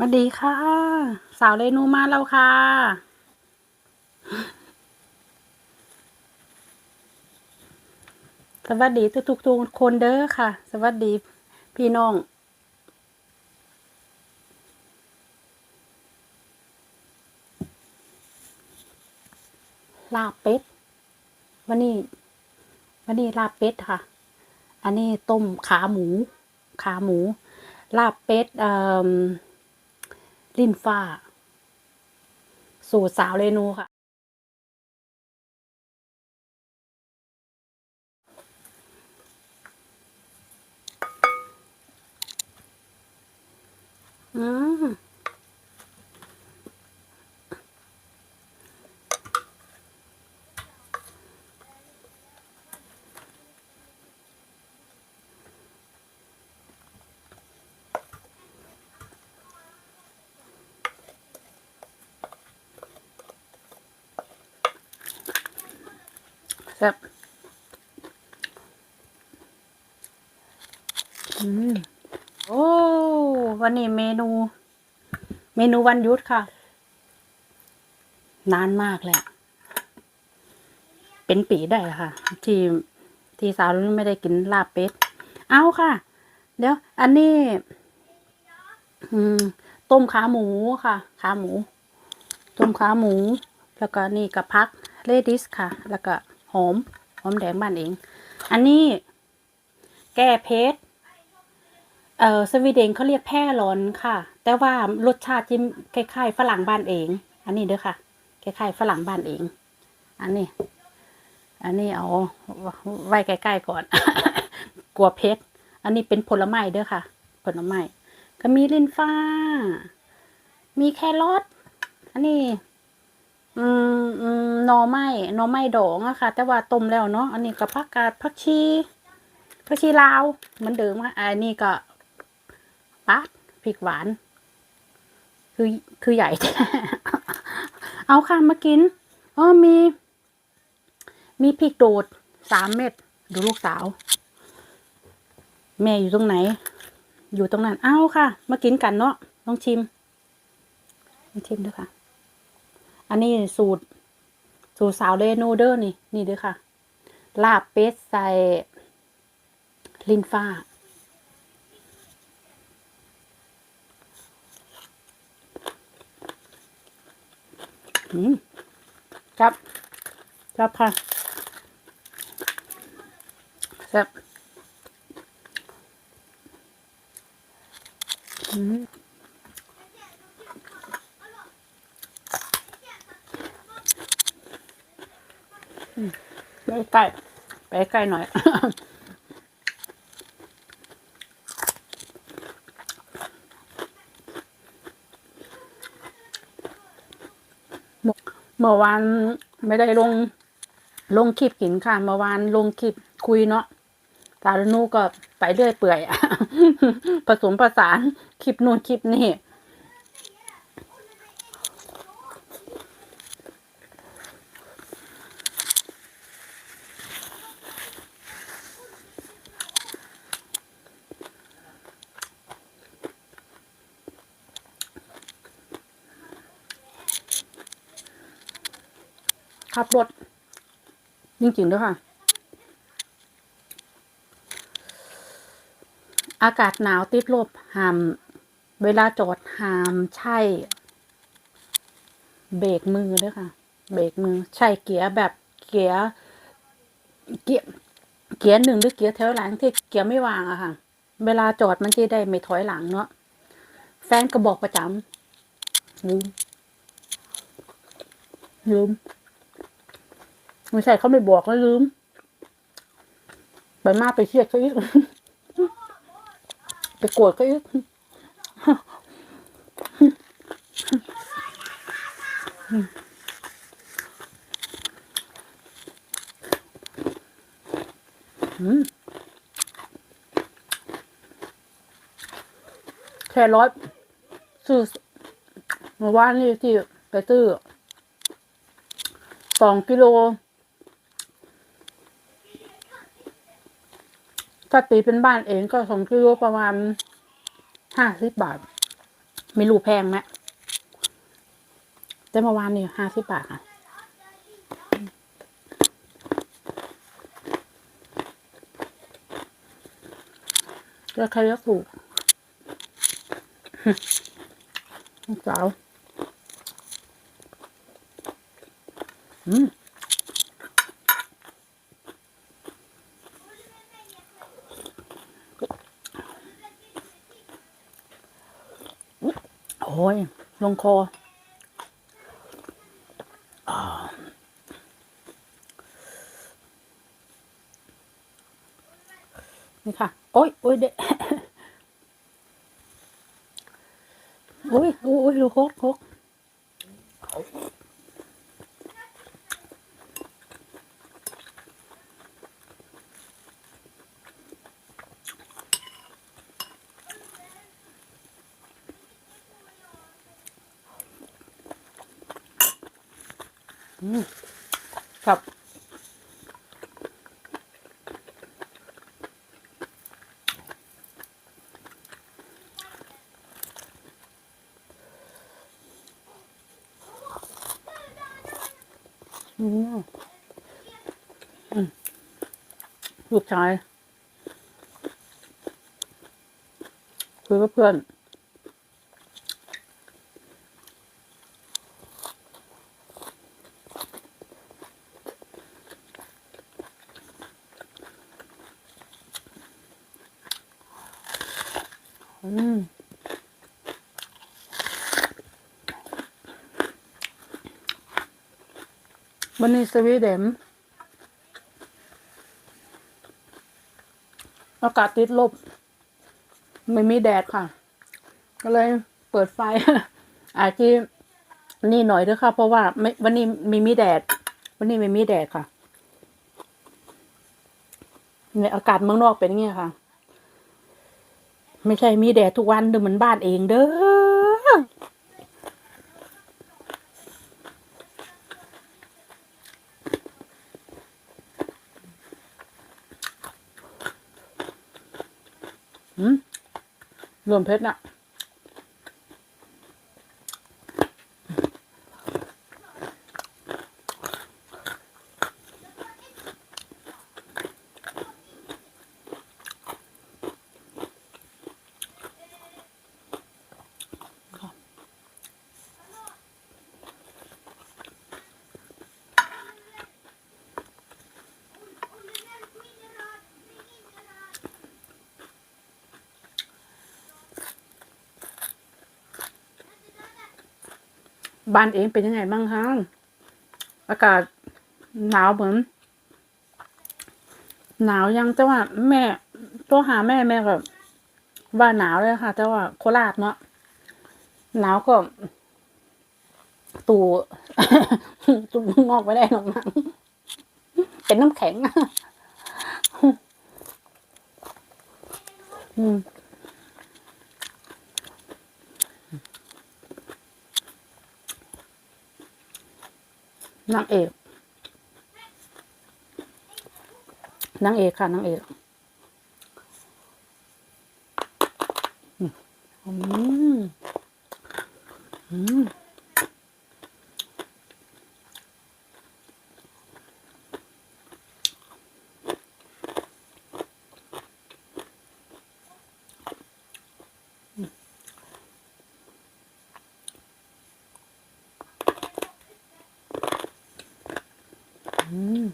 สวัสดีค่ะ สาวเรนูมาแล้วค่ะ สวัสดีทุกทุกทุกคนเด้อค่ะ สวัสดีพี่น้อง ลาบเป็ด วันนี้ วันนี้ลาบเป็ดค่ะ อันนี้ต้มขาหมู ขาหมู ลาบเป็ดเอ่อ ลิ้นฟ้า สูตรสาวเรนูค่ะ อืม แซ่บอืมโอ้ วันนี้เมนู เมนูวันยุดค่ะ นานมากเลยอะเป็นปีได้ค่ะ ที่ที่สาวไม่ได้กินลาบเป็ด เอาค่ะ เดี๋ยว อันนี้ อืม ต้มขาหมูค่ะ ขาหมู ต้มขาหมู แล้วก็นี่กับพักเลดิสค่ะ แล้วก็ หอมหอมแดงบ้านเอง อันนี้ แก้เพชรเอ่อสวีเดนเขาเรียกแพร่ร้อนค่ะ แต่ว่ารสชาติที่คล้ายๆฝรั่งบ้านเอง อันนี้เด้อค่ะคล้ายๆฝรั่งบ้านเอง อันนี้ อันนี้เอาไว้ใกล้ๆก่อน กลัวเพชรอันนี้เป็นผลไม้เด้อค่ะ ผลไม้ก็มีลิ้นฟ้า มีแครอทอันนี้ อืมอืมหน่อไม้หน่อไม้ดองอะค่ะ แต่ว่าต้มแล้วเนาะอันนี้ก็ผักกาดผักชีผักชีลาวเหมือนเดิมค่ะอันนี้ก็ปัดพริกหวาน คือคือใหญ่ เอาค่ะมากินอ๋อมี มีพริกโดดสามเม็ดดูลูกสาว แม่อยู่ตรงไหน อยู่ตรงนั้น เอาค่ะ มากินกันเนาะลองชิมลองชิมด้วยค่ะ อันนี้สูตร สูตรสาวเรนูเดอร์นี่ นี่ด้วยค่ะ ลาบเป็ดใส่ลินฟ้า อืมครับครับค่ะแซ่บอืมอืมไป ใกล้ไปใกล้หน่อย เมื่อวานไม่ได้ลง ลงคลิปกินค่ะ เมื่อวานลงคลิปคุยเนาะสารนูก็ไปเรื่อยเปื่อยผสมผสานคลิปนู่นคลิปนี่ ขับรถจริงๆด้วยค่ะ อากาศหนาวติดลบหาม เวลาจอดหามใช่ เบรกมือด้วยค่ะ เบรกมือใช่เกียร์แบบเกียร์เกียร์เกียร์หนึ่งหรือเกียร์แถวหลังที่เกียร์ไม่วางอะค่ะ เวลาจอดมันจะได้ไม่ถอยหลังเนาะแฟนก็บอกประจำลืมลืม ไม่ใช่เขาไม่บอกแล้วลืม ไปมากไปเครียดเขาอีกไปโกรธเขาอีกแค่ร้อยซื้อเมื่อวานนี่ที่ไปซื้อสองกิโล ถ้าตีเป็นบ้านเองก็สองกิโลประมาณห้าสิบบาท ไม่รู้แพงนะแต่เมื่อวานนี่ห้าสิบบาทค่ะแล้วใครเลือกถูกลูกสาวอืม อ้ย ลงคออนี่ค่ะ โอ้ยโอ้ยเด็กอ้ยโอ้ยโอ้ยดูโคกโคกอืม ครับอืมลูกชายคุยกับเพื่อน อืม วันนี้สวีเดนอากาศติดลบ ไม่มีแดดค่ะ ก็เลยเปิดไฟ อาจจะนี่หน่อยด้วยค่ะ เพราะว่าไม่วันนี้ไม่มีแดด วันนี้ไม่มีแดดค่ะเนี่ยอากาศเมืองนอกเป็นอย่างนี้ค่ะ ไม่ใช่มีแดดทุกวันเดิมเหมือนบ้านเองเด้อ อืม รวมเพชรน่ะ บ้านเองเป็นยังไงบ้างคะอากาศหนาวเหมือน หนาวยังแต่ว่าแม่ตัวหาแม่แม่ก็ว่าหนาวเลยค่ะ แต่ว่าโคราชเนาะหนาวก็ ตูตูงอกไม่ได้หรอกมั้งเป็นน้ำแข็งอืม นางเอกนางเอกค่ะนางเอกอืมอืมอืมอืม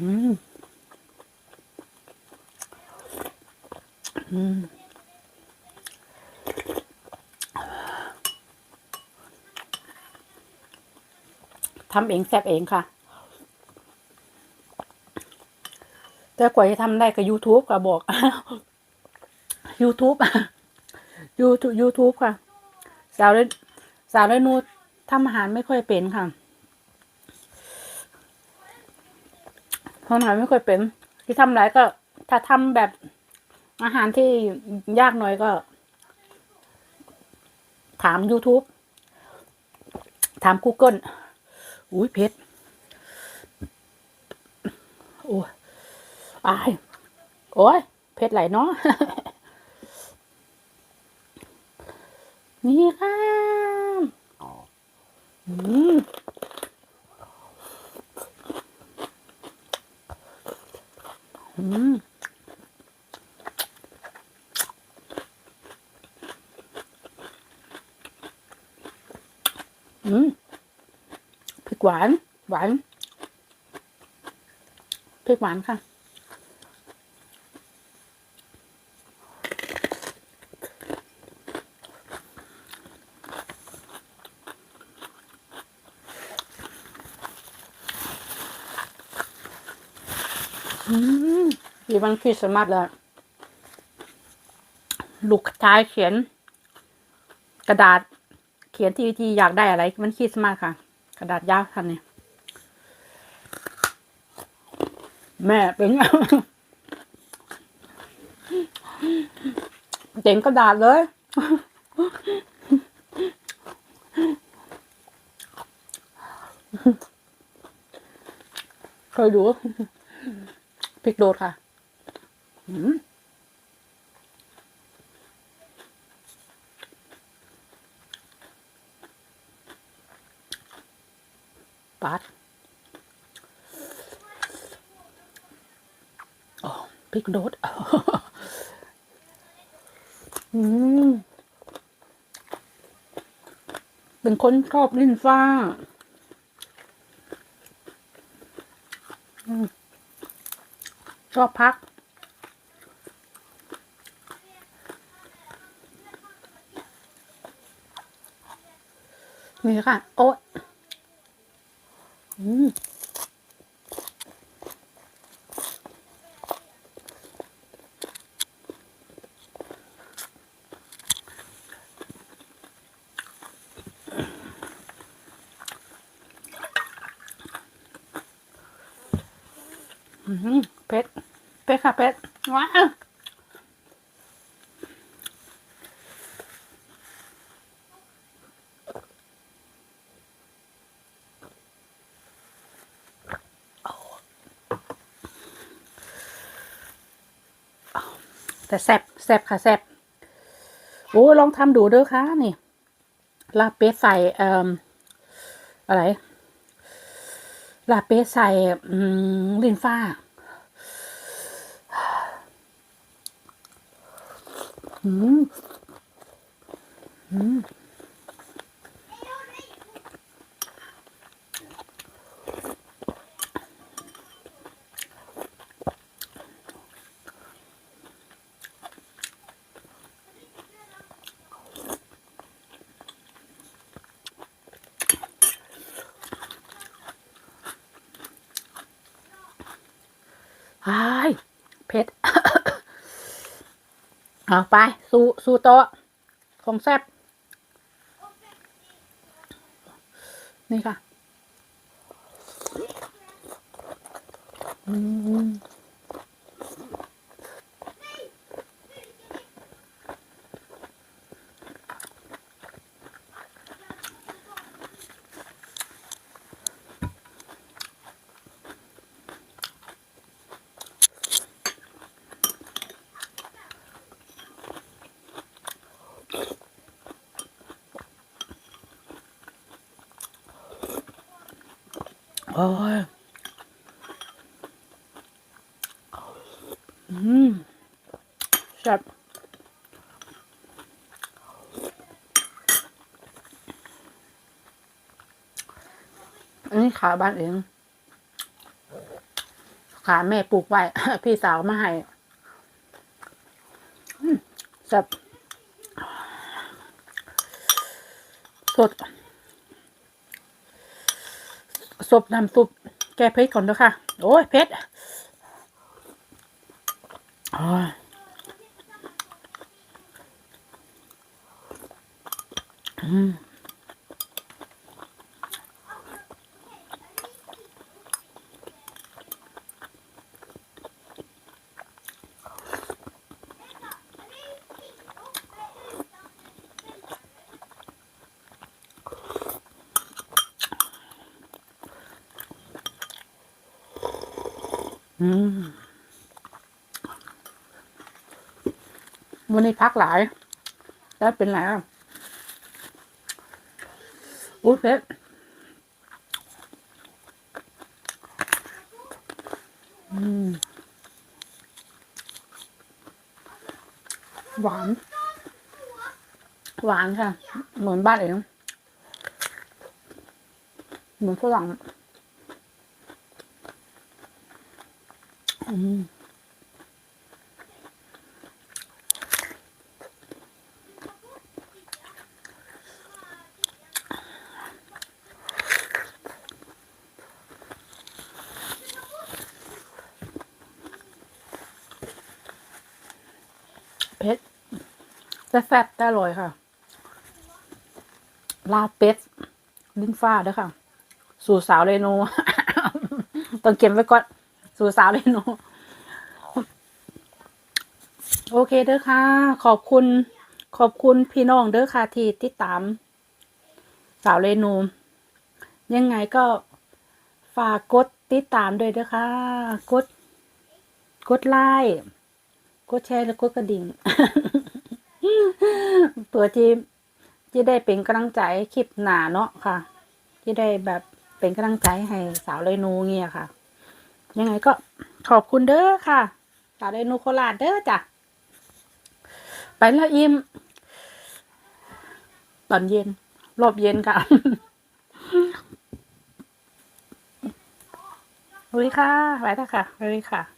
อืมอืมทำเองแซ่บเองค่ะ แต่กว่าจะทำได้กับ YouTube ก็บอก YouTube ยูทูบยูทูบค่ะ สาวเรนสาวเรนูทำอาหารไม่ค่อยเป็นค่ะ ทำอาหารไม่ค่อยเป็น ที่ทำไรก็ ถ้าทำแบบอาหารที่ยากหน่อยก็ ถาม YouTube ถาม Google อุ้ยเพชรโอ้ยอายโอ้ยเพชรไหลเนาะนี่ค่ะอืม อืมอืมพริกหวาน หวานพริกหวานค่ะ อืม ดีวันคริสต์มาสแล้วลูกชายเขียน กระดาษ เขียนที่ที่อยากได้อะไร มันคริสต์มาสค่ะ กระดาษยาวทันเนี่ยแม่เป็นเจ๋งกระดาษเลยเคยดูพริกโดดค่ะ ปัดโอ้พริกโดดอืมเป็นคนชอบลิ้นฟ้าชอบพัก นี่ค่ะ โอ๊ยอืมเผ็ดเผ็ดค่ะเผ็ดว้าว แต่แซบแซบค่ะแซบโอ้ลองทำดูเด้อค่ะนี่ ลาเป๊ใส่เอ่ออะไร ลาเป๊ใส่ลิ้นฟ้าอืมอืมไอ้ายเผ็ด เอาไป สู้สู้โต๊ะของแซบนี่ค่ะ อืม โอ้ยอืมแซ่บอันนี้ขาบ้านเอง ขาแม่ปลูกไว้ พี่สาวมาให้แซ่บสด ซบปน้ำซุป แก้เผ็ดก่อนด้วยค่ะ โอ้ยเผ็ดอ๋ออืม วันนี้พักหลาย แล้วเป็นไรอะอุ้ยเพชรหวาน หวานค่ะ เหมือนบ้านเองเหมือนฝรั่งอืม แต่แซ่บแต่อร่อยค่ะ ลาเป็ดลิ้นฟ้าเด้วยค่ะ สู่สาวเรโนต้องเก็บไว้ก่อน สู่สาวเรโนโอเคเด้อค่ะ ขอบคุณ ขอบคุณพี่น้องเด้อค่ะที่ติดตาม สาวเรนูยังไงก็ฝากกดติดตามด้วยเด้อค่ะ กด กดไลค์กดแชร์และกดกระดิ่ง เพื่อที่ที่ได้เป็นกำลังใจคลิปหนาเนาะค่ะ ที่ได้แบบเป็นกำลังใจให้สาวเรนูเงี้ยค่ะ ยังไงก็ขอบคุณเด้อค่ะ สาวเรนูโคราชเด้อจ้ะไปแล้วอิมตอนเย็น รอบเย็นค่ะสวัสดีค่ะไปแล้วค่ะสวัสดีค่ะ